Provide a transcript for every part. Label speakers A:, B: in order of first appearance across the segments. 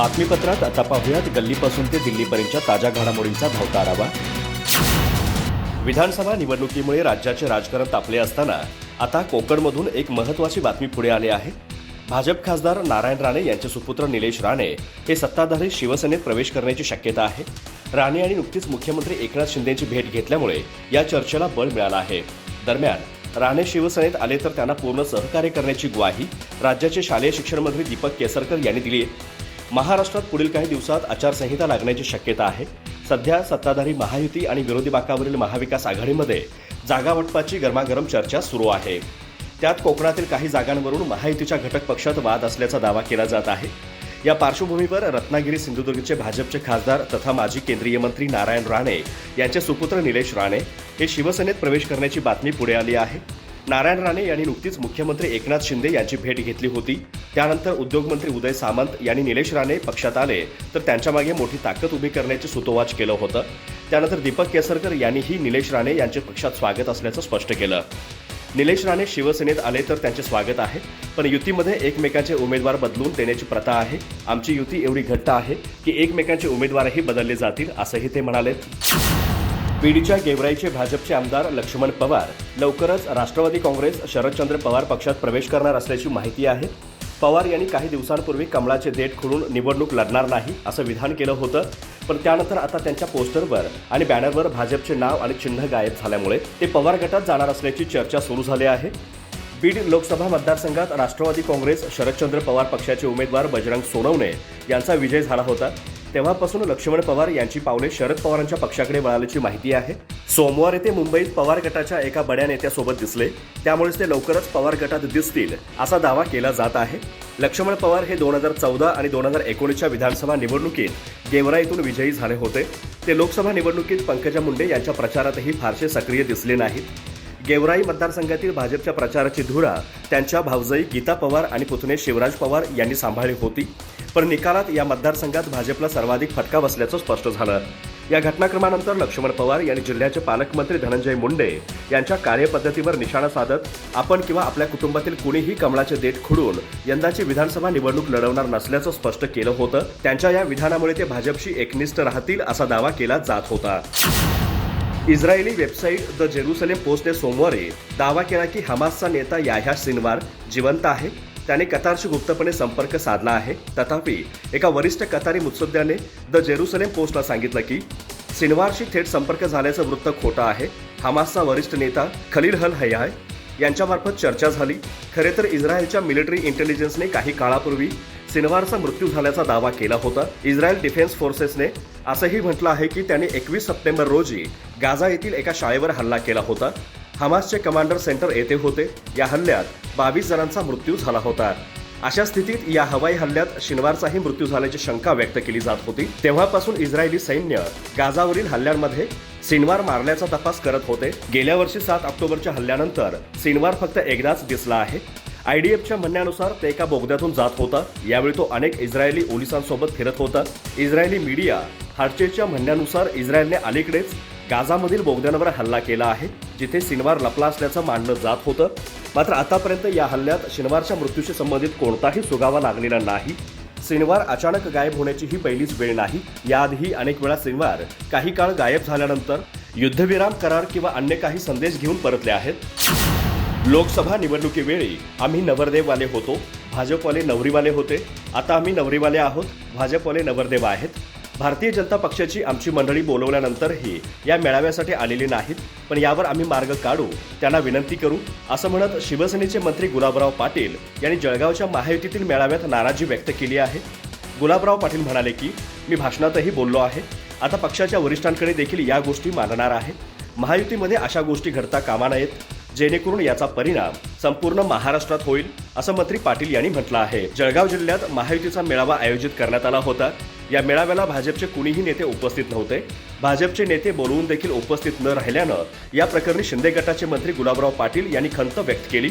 A: बातमीपत्रात आता पाहुयात गल्लीपासून ते दिल्लीपर्यंतच्या ताज्या घडामोडींचा धावता आढावा. विधानसभा निवडणुकीमुळे राज्याचे राजकारण तापले असताना आता कोकणमधून एक महत्वाची बातमी पुढे आली आहे. भाजप खासदार नारायण राणे यांचे सुपुत्र निलेश राणे हे सत्ताधारी शिवसेनेत प्रवेश करण्याची शक्यता आहे. राणे आणि नुकतीच मुख्यमंत्री एकनाथ शिंदेची भेट घेतल्यामुळे या चर्चेला बळ मिळालं आहे. दरम्यान राणे शिवसेनेत आले तर त्यांना पूर्ण सहकार्य करण्याची ग्वाही राज्याचे शालेय शिक्षण मंत्री दीपक केसरकर यांनी दिली महाराष्ट्रात पुढील काही दिवसात आचारसंहिता लागण्याची शक्यता आहे. सध्या सत्ताधारी महायुती आणि विरोधी बाकावरील महाविकास आघाडीमध्ये जागावाटपाची गरमागरम चर्चा सुरू आहे. त्यात कोकणातील काही जागांवरून महायुतीच्या घटक पक्षात वाद असल्याचा दावा केला जात आहे. या पार्श्वभूमीवर रत्नागिरी सिंधुदुर्गचे भाजपचे खासदार तथा माजी केंद्रीय मंत्री नारायण राणे यांचे सुपुत्र निलेश राणे हे शिवसेनेत प्रवेश करण्याची बातमी पुढे आली आहे. नारायण राणे यांनी नुकतीच मुख्यमंत्री एकनाथ शिंदे यांची भेट घेतली होती. त्यानंतर उद्योगमंत्री उदय सामंत यांनी निलेश राणे पक्षात आले तर त्यांच्या मागे मोठी ताकद उभी करण्याचे सुतोवाच केलं होतं. त्यानंतर दीपक केसरकर यांनीही निलेश राणे यांचे पक्षात स्वागत असल्याचं स्पष्ट केलं. निलेश राणे शिवसेनेत आले तर त्यांचे स्वागत आहे पण युतीमध्ये एकमेकांचे उमेदवार बदलून देण्याची प्रथा आहे. आमची युती एवढी घट्ट आहे की एकमेकांचे उमेदवारही बदलले जातील असंही ते म्हणाले बीडच्या गेवराईचे भाजपचे आमदार लक्ष्मण पवार लवकरच राष्ट्रवादी काँग्रेस शरदचंद्र पवार पक्षात प्रवेश करणार असल्याची माहिती आहे. पवार यांनी काही दिवसांपूर्वी कमळाचे देठ खोलून निवडणूक लढणार नाही असं विधान केलं होतं. पण त्यानंतर आता त्यांच्या पोस्टरवर आणि बॅनरवर भाजपचे नाव आणि चिन्ह गायब झाल्यामुळे ते पवार गटात जाणार असल्याची चर्चा सुरू झाली आहे. बीड लोकसभा मतदारसंघात राष्ट्रवादी काँग्रेस शरदचंद्र पवार पक्षाचे उमेदवार बजरंग सोनवणे यांचा विजय झाला होता. तेव्हापासून लक्ष्मण पवार यांची पावले शरद पवारांच्या पक्षाकडे वळाल्याची माहिती आहे. सोमवार येथे मुंबईत पवार गटाच्या एका बड्या नेत्यासोबत दिसले. त्यामुळेच ते लवकरच पवार गटात दिसतील असा दावा केला जात आहे. लक्ष्मण पवार हे दोन हजार चौदा आणि दोन हजार एकोणीसच्या विधानसभा निवडणुकीत गेवराईतून विजयी झाले होते. ते लोकसभा निवडणुकीत पंकजा मुंडे यांच्या प्रचारातही फारसे सक्रिय दिसले नाहीत. गेवराई मतदारसंघातील भाजपच्या प्रचाराची धुरा त्यांच्या भावजई गीता पवार आणि पुतणे शिवराज पवार यांनी सांभाळली होती. पण निकालात या मतदारसंघात भाजपला सर्वाधिक फटका बसल्याचं स्पष्ट झालं. या घटनाक्रमानंतर लक्ष्मण पवार यांनी जिल्ह्याचे पालकमंत्री धनंजय मुंडे यांच्या कार्यपद्धतीवर निशाणा साधत आपण किंवा आपल्या कुटुंबातील कुणीही कमळाचे देठ खुडून यंदाची विधानसभा निवडणूक लढवणार नसल्याचं स्पष्ट केलं होतं. त्यांच्या या विधानामुळे ते भाजपशी एकनिष्ठ राहतील असा दावा केला जात होता. इस्रायली वेबसाईट द जेरुसलेम पोस्टने सोमवारी दावा केला की हमासचा नेता याह्या सिनवार जिवंत आहे? त्याने कतारशी गुप्तपणे संपर्क साधला आहे. तथापि एका वरिष्ठ कतारी मुत्सद्द्याने द जेरुसलेम पोस्टला सांगितलं की सिनवारशी थेट संपर्क झाल्याचं वृत्त खोटं आहे. हमासचा वरिष्ठ नेता खलील हल हयाय यांच्यामार्फत चर्चा झाली. खरे तर इस्रायलच्या मिलिटरी इंटेलिजन्सने काही काळापूर्वी सिनवारचा मृत्यू झाल्याचा दावा केला होता. इस्रायल डिफेन्स फोर्सेसने असंही म्हटलं आहे की त्याने एकवीस सप्टेंबर रोजी गाझा येथील एका शाळेवर हल्ला केला होता. हमासचे कमांडर सेंटर येथे होते. या हल्ल्यात बावीस जणांचा मृत्यू झाला होता. अशा स्थितीत या हवाई हल्ल्यात शनिवारचाही मृत्यू झाल्याची शंका व्यक्त केली जात होती. तेव्हापासून इस्रायली सैन्य गाझावरील हल्ल्यांमध्ये सिनवार मारल्याचा तपास करत होते. गेल्या वर्षी सात ऑक्टोबरच्या हल्ल्यानंतर सिनवार फक्त एकदाच दिसला आहे. आयडीएफच्या म्हणण्यानुसार ते एका बोगद्यातून जात होता. यावेळी तो अनेक इस्रायली पोलिसांसोबत फिरत होता. इस्रायली मीडिया हार्चेच्या म्हणण्यानुसार इस्रायलने अलीकडेच गाझामधील बोगद्यांवर हल्ला केला आहे जिथे सिनवार लपला असल्याचं मानलं जात होतं. मात्र आतापर्यंत या हल्ल्यात शनिवारच्या मृत्यूशी संबंधित कोणताही सुगावा लागलेला नाही. सिनवार अचानक गायब होण्याची ही पहिलीच वेळ नाही. याआधीही अनेक वेळा सिनवार काही काळ गायब झाल्यानंतर युद्धविराम करार किंवा अन्य काही संदेश घेऊन परतले आहेत. लोकसभा निवडणुकीवेळी आम्ही नवरदेववाले होतो. भाजपवाले नवरीवाले होते. आता आम्ही नवरीवाले आहोत. भाजपवाले नवरदेव आहेत. भारतीय जनता पक्षाची आमची मंडळी बोलवल्यानंतरही या मेळाव्यासाठी आलेली नाहीत पण यावर आम्ही मार्ग काढू त्यांना विनंती करू असं म्हणत शिवसेनेचे मंत्री गुलाबराव पाटील यांनी जळगावच्या महायुतीतील मेळाव्यात नाराजी व्यक्त केली आहे. गुलाबराव पाटील म्हणाले की मी भाषणातही बोललो आहे. आता पक्षाच्या वरिष्ठांकडे देखील या गोष्टी मानणार आहे. महायुतीमध्ये अशा गोष्टी घडता कामा नयेत. जेणेकरून याचा परिणाम संपूर्ण महाराष्ट्रात होईल असं मंत्री पाटील यांनी म्हटलं आहे. जळगाव जिल्ह्यात महायुतीचा मेळावा आयोजित करण्यात आला होता. या मेळाव्याला भाजपचे कुणीही नेते उपस्थित नव्हते. भाजपचे नेते बोलवून देखील उपस्थित न राहिल्यानं या प्रकरणी शिंदे गटाचे मंत्री गुलाबराव पाटील यांनी खंत व्यक्त केली.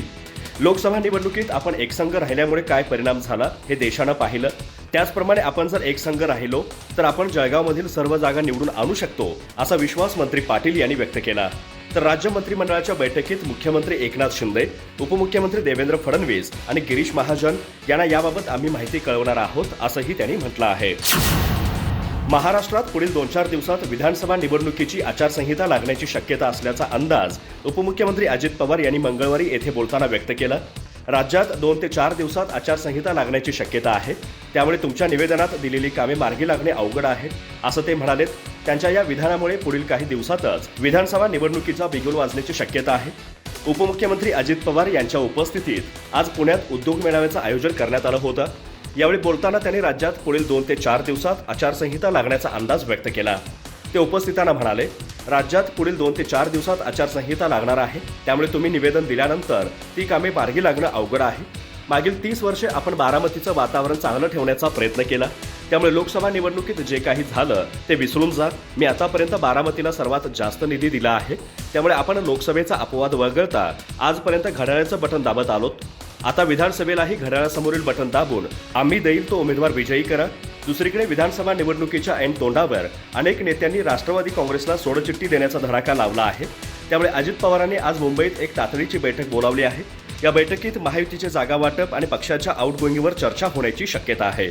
A: लोकसभा निवडणुकीत आपण एकसंघ राहिल्यामुळे काय परिणाम झाला हे देशानं पाहिलं. त्याचप्रमाणे आपण जर एकसंघ राहिलो तर आपण जळगावमधील सर्व जागा निवडून आणू शकतो असा विश्वास मंत्री पाटील यांनी व्यक्त केला. तर राज्य मंत्रिमंडळाच्या बैठकीत मुख्यमंत्री एकनाथ शिंदे उपमुख्यमंत्री देवेंद्र फडणवीस आणि गिरीश महाजन यांना याबाबत आम्ही माहिती कळवणार आहोत असंही त्यांनी म्हटलं आहे. महाराष्ट्रात पुढील दोन चार दिवसात विधानसभा निवडणुकीची आचारसंहिता लागण्याची शक्यता असल्याचा अंदाज उपमुख्यमंत्री अजित पवार यांनी मंगळवारी येथे बोलताना व्यक्त केला. राज्यात दोन ते चार दिवसात आचारसंहिता लागण्याची शक्यता आहे. त्यामुळे तुमच्या निवेदनात दिलेली कामे मार्गी लागणे अवघड आहे असं ते म्हणालेत. त्यांच्या या विधानामुळे पुढील काही दिवसातच विधानसभा निवडणुकीचा बिगुल वाजण्याची शक्यता आहे. उपमुख्यमंत्री अजित पवार यांच्या उपस्थितीत आज पुण्यात उद्योग मेळाव्याचं आयोजन करण्यात आलं होतं. यावेळी बोलताना त्यांनी राज्यात पुढील दोन ते चार दिवसात आचारसंहिता लागण्याचा अंदाज व्यक्त केला. ते उपस्थितांना म्हणाले राज्यात पुढील दोन ते चार दिवसात आचारसंहिता लागणार आहे. त्यामुळे तुम्ही निवेदन दिल्यानंतर ती कामे मार्गी लागणं अवघड आहे. मागील तीस वर्षे आपण बारामतीचं वातावरण चांगलं ठेवण्याचा प्रयत्न केला. त्यामुळे लोकसभा निवडणुकीत जे काही झालं ते विसरून जा. मी आतापर्यंत बारामतीला सर्वात जास्त निधी दिला आहे. त्यामुळे आपण लोकसभेचा अपवाद वगळता आजपर्यंत घड्याळाचं बटन दाबत आलोत. आता विधानसभेलाही घड्याळासमोरील बटन दाबून आम्ही देईल तो उमेदवार विजयी करा. दुसरीकडे विधानसभा निवडणुकीच्या ऐन तोंडावर अनेक नेत्यांनी राष्ट्रवादी काँग्रेसला सोडचिठ्ठी देण्याचा धडाका लावला आहे. त्यामुळे अजित पवारांनी आज मुंबईत एक तातडीची बैठक बोलावली आहे. या बैठकीत महायुतीचे जागा वाटप आणि पक्षाच्या आउटगोईंगवर चर्चा होण्याची शक्यता आहे.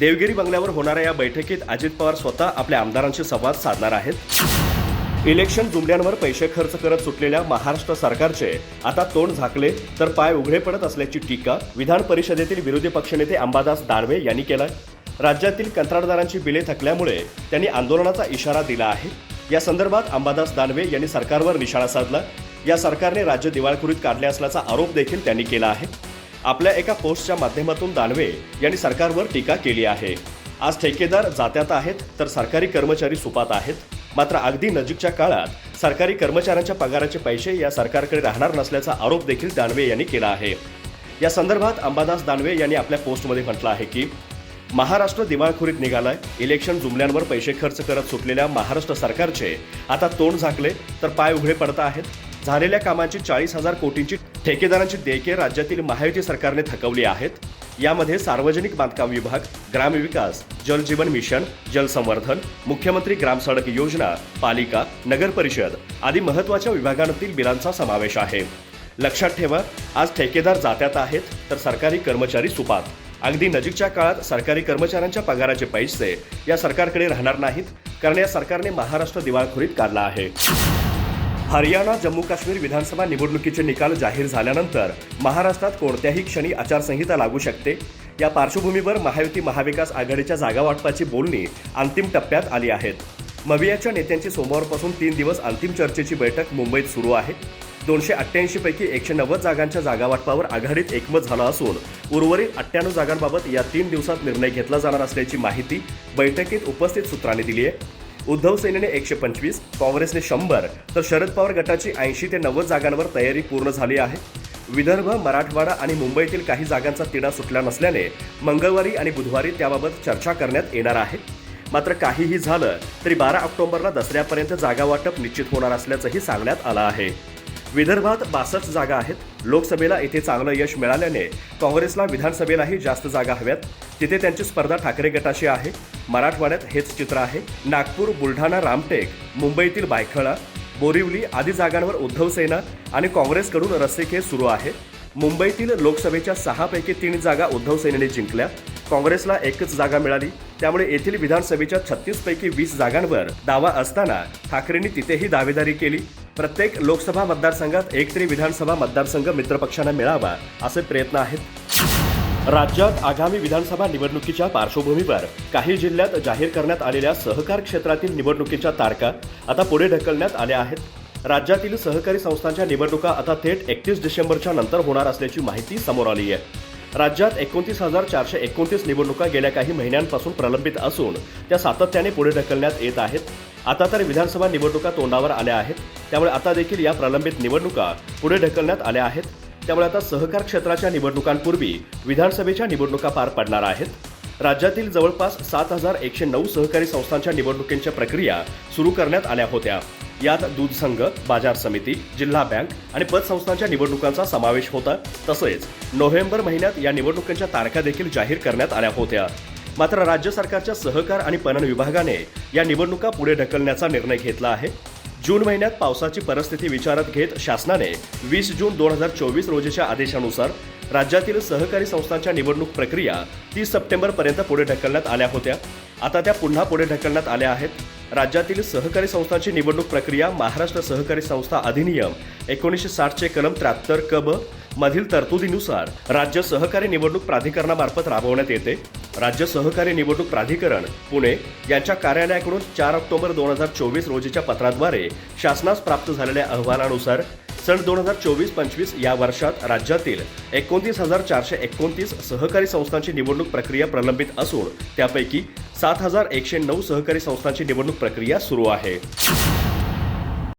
A: देवगिरी बंगल्यावर होणाऱ्या या बैठकीत अजित पवार स्वतः आपल्या आमदारांशी संवाद साधणार आहेत. इलेक्शन जुमड्यांवर पैसे खर्च करत सुटलेल्या महाराष्ट्र सरकारचे आता तोंड झाकले तर पाय उघडे पडत असल्याची टीका विधान परिषदेतील विरोधी पक्षनेते अंबादास दानवे यांनी केलाय. राज्यातील कंत्राटदारांची बिले थकल्यामुळे त्यांनी आंदोलनाचा इशारा दिला आहे. या संदर्भात अंबादास दानवे यांनी सरकारवर निशाणा साधला. या सरकारने राज्य दिवाळखोरीत काढले असल्याचा आरोप देखील त्यांनी केला आहे. आपल्या एका पोस्टच्या माध्यमातून दानवे यांनी सरकारवर टीका केली आहे. आज ठेकेदार जात्यात आहेत तर सरकारी कर्मचारी सुपात आहेत. मात्र अगदी नजीकच्या काळात सरकारी कर्मचाऱ्यांच्या पगाराचे पैसे या सरकारकडे राहणार नसल्याचा आरोप देखील दानवे यांनी केला आहे. या संदर्भात अंबादास दानवे यांनी आपल्या पोस्टमध्ये म्हटलं आहे की महाराष्ट्र दिवाळखोरीत निघालाय. इलेक्शन जुमल्यांवर पैसे खर्च करत सुटलेल्या महाराष्ट्र सरकारचे आता तोंड झाकले तर पाय उघडे पडत आहेत. झालेल्या कामांची चाळीस हजार कोटींची ठेकेदारांची देयके राज्यातील महायुती सरकारने थकवली आहेत. यामध्ये सार्वजनिक बांधकाम विभाग ग्रामविकास जलजीवन मिशन जलसंवर्धन मुख्यमंत्री ग्राम सडक योजना पालिका नगर परिषद आदी महत्त्वाच्या विभागांतील बिलांचा समावेश आहे. लक्षात ठेवा आज ठेकेदार जात्यात आहेत तर सरकारी कर्मचारी सुपात. अगदी नजीकच्या काळात सरकारी कर्मचाऱ्यांच्या पगाराचे पैसे या सरकारकडे राहणार नाहीत कारण या सरकारने महाराष्ट्र दिवाळखोरीत काढला आहे. हरियाणा जम्मू काश्मीर विधानसभा निवडणुकीचे निकाल जाहीर झाल्यानंतर महाराष्ट्रात कोणत्याही क्षणी आचारसंहिता लागू शकते? या पार्श्वभूमीवर महायुती महाविकास आघाडीच्या जागा वाटपाची बोलणी अंतिम टप्प्यात आली आहेत मवियाच्या नेत्यांची सोमवारपासून तीन दिवस अंतिम चर्चेची बैठक मुंबईत सुरू आहे. दोनशे अठ्ठ्याऐंशी पैकी एकशे नव्वद जागांच्या जागावाटपावर आघाडीत एकमत झालं असून उर्वरित अठ्ठ्याण्णव जागांबाबत या तीन दिवसात निर्णय घेतला जाणार असल्याची माहिती बैठकीत उपस्थित सूत्रांनी दिली आहे. उद्धव सेनेने एकशे पंचवीस काँग्रेसने शंभर तर शरद पवार गटाची ऐंशी ते नव्वद जागांवर तयारी पूर्ण झाली आहे. विदर्भ मराठवाडा आणि मुंबईतील काही जागांचा तिढा सुटला नसल्याने मंगळवारी आणि बुधवारी त्याबाबत चर्चा करण्यात येणार आहे. मात्र काहीही झालं तरी बारा ऑक्टोबरला दसऱ्यापर्यंत जागा वाटप निश्चित होणार असल्याचंही सांगण्यात आलं आहे. विदर्भात बासष्ट जागा आहेत. लोकसभेला इथे चांगलं यश मिळाल्याने काँग्रेसला विधानसभेलाही जास्त जागा हव्यात. तिथे त्यांची स्पर्धा ठाकरे गटाशी आहे. मराठवाड्यात हेच चित्र आहे. नागपूर बुलढाणा रामटेक मुंबईतील बायखळा बोरिवली आदी जागांवर उद्धव सेना आणि काँग्रेसकडून रस्सीखेच सुरू आहे. मुंबईतील लोकसभेच्या सहापैकी तीन जागा उद्धव सेनेने जिंकल्या. काँग्रेसला एकच जागा मिळाली. त्यामुळे येथील विधानसभेच्या छत्तीसपैकी वीस जागांवर दावा असताना ठाकरेंनी तिथेही दावेदारी केली. प्रत्येक लोकसभा मतदारसंघात एक तरी विधानसभा मतदारसंघ मित्रपक्षांना मिळावा असे प्रयत्न आहेत. राज्यात आगामी विधानसभा निवडणुकीच्या पार्श्वभूमीवर काही जिल्ह्यात जाहीर करण्यात आलेल्या सहकार क्षेत्रातील निवडणुकीच्या तारखा आता पुढे ढकलण्यात आल्या आहेत. राज्यातील सहकारी संस्थांच्या निवडणुका आता थेट एकतीस डिसेंबरच्या नंतर होणार असल्याची माहिती समोर आली आहे. राज्यात एकोणतीस हजार चारशे एकोणतीस निवडणुका गेल्या काही महिन्यांपासून प्रलंबित असून त्या सातत्याने पुढे ढकलण्यात येत आहेत. आता तर विधानसभा निवडणुका तोंडावर आल्या आहेत. त्यामुळे आता देखील या प्रलंबित निवडणुका पुढे ढकलण्यात आल्या आहेत. त्यामुळे आता सहकार क्षेत्राच्या निवडणुकांपूर्वी विधानसभेच्या निवडणुका पार पडणार आहेत. राज्यातील जवळपास सात हजार एकशे नऊ सहकारी संस्थांच्या निवडणुकींच्या प्रक्रिया सुरू करण्यात आल्या होत्या. यात दूध संघ बाजार समिती जिल्हा बँक आणि पतसंस्थांच्या निवडणुकांचा समावेश होता. तसेच नोव्हेंबर महिन्यात या निवडणुकांच्या तारखा देखील जाहीर करण्यात आल्या होत्या. मात्र राज्य सरकारच्या सहकार आणि पणन विभागाने या निवडणुका पुढे ढकलण्याचा निर्णय घेतला आहे. जून महिन्यात पावसाची परिस्थिती विचारात घेत शासनाने वीस जून दोन हजार चोवीस रोजीच्या आदेशानुसार राज्यातील सहकारी संस्थांच्या निवडणूक प्रक्रिया तीस सप्टेंबरपर्यंत पुढे ढकलण्यात आल्या होत्या. आता त्या पुन्हा पुढे ढकलण्यात आल्या आहेत. राज्यातील सहकारी संस्थांची निवडणूक प्रक्रिया महाराष्ट्र सहकारी संस्था अधिनियम एकोणीसशे साठचे कलम त्र्याहत्तर क ब मधील तरतुदीनुसार राज्य सहकारी निवडणूक प्राधिकरणामार्फत राबवण्यात येते. राज्य सहकारी निवडणूक प्राधिकरण पुणे यांच्या कार्यालयाकडून चार ऑक्टोबर दोन हजार चोवीस रोजीच्या पत्राद्वारे शासनास प्राप्त झालेल्या अहवालानुसार सन दोन हजार चोवीस पंचवीस या वर्षात राज्यातील एकोणतीस हजार चारशे एकोणतीस सहकारी संस्थांची निवडणूक प्रक्रिया प्रलंबित असून त्यापैकी सात हजार एकशे नऊ सहकारी संस्थांची निवडणूक प्रक्रिया सुरू आहे.